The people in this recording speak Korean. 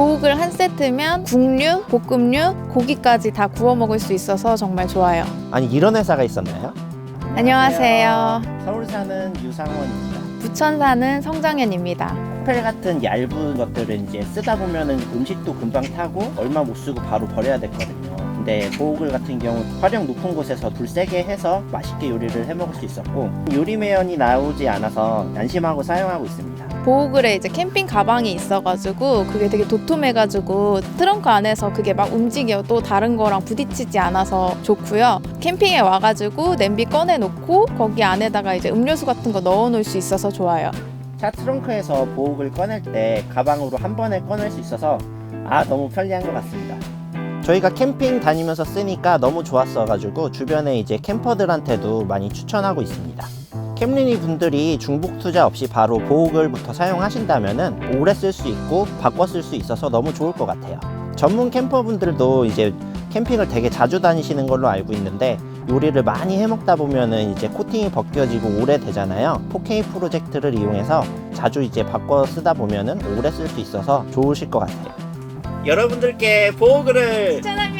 보육을 한 세트면 국류, 볶음류, 고기까지 다 구워 먹을 수 있어서 정말 좋아요. 아니 이런 회사가 있었나요? 안녕하세요. 서울 사는 유상원입니다. 부천 사는 성장현입니다. 코펠 같은 얇은 것들은 이제 쓰다 보면은 음식도 금방 타고 얼마 못 쓰고 바로 버려야 됐거든요. 근데 보호글 같은 경우 화력 높은 곳에서 불 세게 해서 맛있게 요리를 해 먹을 수 있었고 요리 매연이 나오지 않아서 안심하고 사용하고 있습니다. 보호글에 이제 캠핑 가방이 있어가지고 그게 되게 도톰해가지고 트렁크 안에서 그게 막 움직여도 다른 거랑 부딪히지 않아서 좋고요. 캠핑에 와가지고 냄비 꺼내놓고 거기 안에다가 이제 음료수 같은 거 넣어놓을 수 있어서 좋아요. 차 트렁크에서 보호글 꺼낼 때 가방으로 한 번에 꺼낼 수 있어서 아 너무 편리한 것 같습니다. 저희가 캠핑 다니면서 쓰니까 너무 좋았어가지고 주변에 이제 캠퍼들한테도 많이 추천하고 있습니다. 캠리니 분들이 중복 투자 없이 바로 보호글부터 사용하신다면은 오래 쓸 수 있고 바꿔 쓸 수 있어서 너무 좋을 것 같아요. 전문 캠퍼분들도 이제 캠핑을 되게 자주 다니시는 걸로 알고 있는데 요리를 많이 해 먹다 보면은 이제 코팅이 벗겨지고 오래 되잖아요. 4K 프로젝트를 이용해서 자주 이제 바꿔 쓰다 보면은 오래 쓸 수 있어서 좋으실 것 같아요. 여러분들께 보호글을 추천합니다.